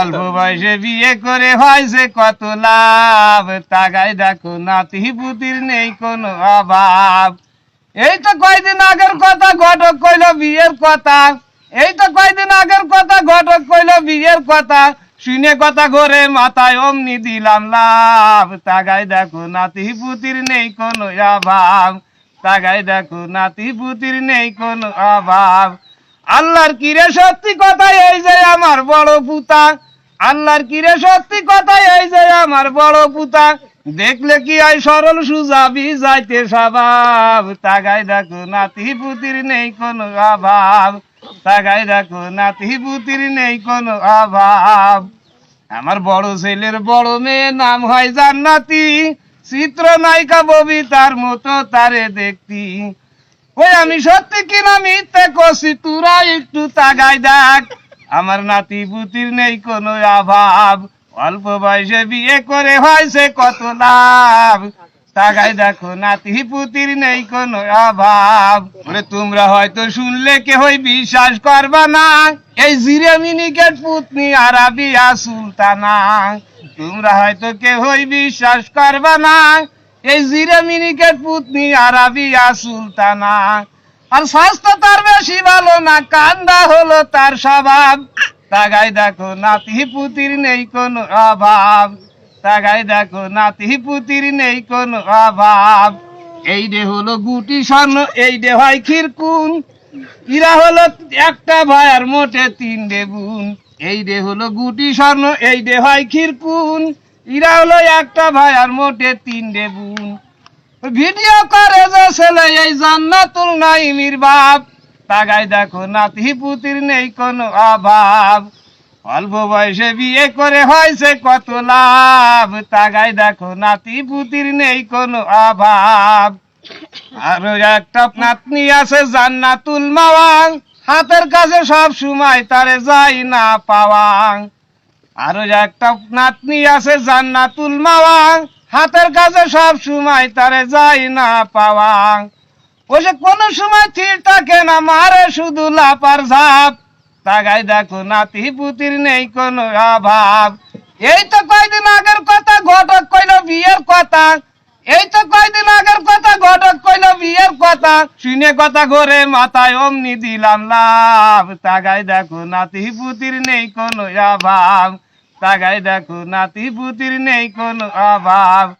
অল্প বয়সে বিয়ে করে কত লাভ তাগাই নাতি পুতির নেই কোনো অভাব। এই তো কয়দিন আগের কথা ঘটক কইল বিয়ের কথা। এই তো কয়দিন আগের কথা ঘটক কইল বিয়ের কথা। শুনে কথা ঘরে মাথায় অমনি দিলাম লাভ। তাগাই দেখো নাতি পুতির নেই কোনো অভাব। তাগাই দেখো নাতি পুতির নেই কোনো অভাব। আল্লাহর কিরে সত্যি কথা এই যে আমার বড় পুতা? আল্লাহর কিরে সত্যি কথা এই যে আমার বড় পুতা? দেখলে কি আই সরল সুজাবি যাইতে স্বভাব? তাগাই দেখো নাতি পুতির নেই কোনো অভাব। তাগাই দেখো নাতি পুতির নেই কোনো অভাব। আমার বড় ছেলের বড় মেয়ে নাম হয় জান্নাতি। চিত্র নায়িকা ববিতার মতো তারে দেখতি। ওই আমি সত্যি কিনা মিথ্যে করছি তোরা একটু তাগাই দেখ। আমার নাতি পুতির নেই কোনো অভাব। অল্প বয়সে বিয়ে করে হয়েছে কত লাভ। তাগাই দেখো, নাতি পুতির নেই কোনো অভাব। ওরে তোমরা হয়তো শুনলে কেহই বিশ্বাস করবা না। এই জিরে মিনিকেট পুতনি আরাবিয়া সুলতানা। তোমরা হয়তো কেহই বিশ্বাস করবা না। এই জিরে মিনিকেট পুতনি আরাবিয়া সুলতানা। আর স্বাস্থ্য তার বেশি ভালো না, কান্দা হলো তার স্বভাব। তাগাই দেখো, নাতি পুতির নেই কোনো অভাব। তাগাই দেখো, নাতি পুতির নেই কোনো অভাব। এই ডে হলো গুটি স্বর্ণ, এই ডে হয় খিরকুন। ইরা হলো একটা ভাই আর মোটে তিন ডে বোন এই ডে হলো গুটি স্বর্ণ, এই ডে হয় খিরকুন। ইরা হলো একটা ভাই আর মোটে তিন বোন। ভিডিও করে যে ছেলে, এই জান্নাতুল নাইমির বাপ। তাগাই দেখো, নাতি পুতির নেই কোনো অভাব। অল্প বয়সে বিয়ে করে হয়েছে কত লাভ। তাগাই দেখো, নাতি পুতির নেই কোনো অভাব। আরও একটা নাতনি আছে, জান্নাতুল মাওয়াং। হাতের কাছে সব সময় তারে যাই না পাওয়াং। আরও একটা নাতনি আছে জান্নাতুল মাওয়াং। হাতের কাছে সব সময় তারে যাই না পাওয়াং। ও সে কোনো সময় ঠিক থাকে না মারে, শুধু লাপার ঝাপ। তাগাই দেখো নাতি পুতির নেই কোনো অভাব। এই তো কয়দিন আগের কথা ঘটক কইল বিয়ের কথা। এই তো কয়দিন আগের কথা ঘটক কইল বিয়ের কথা। শুনে কথা ঘরে মাথায় অমনি দিলাম লাভ। তাগাই দেখো নাতি পুতির নেই কোনো অভাব। তাগাই দেখো নাতি পুতির নেই কোনো অভাব।